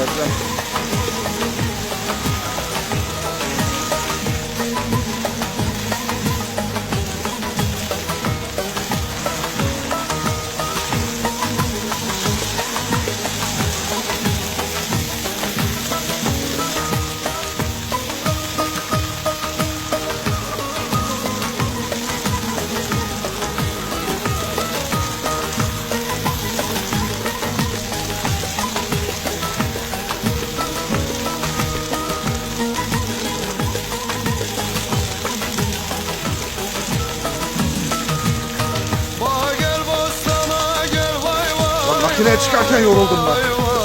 Deprem. Makineye çıkarken yoruldum ben.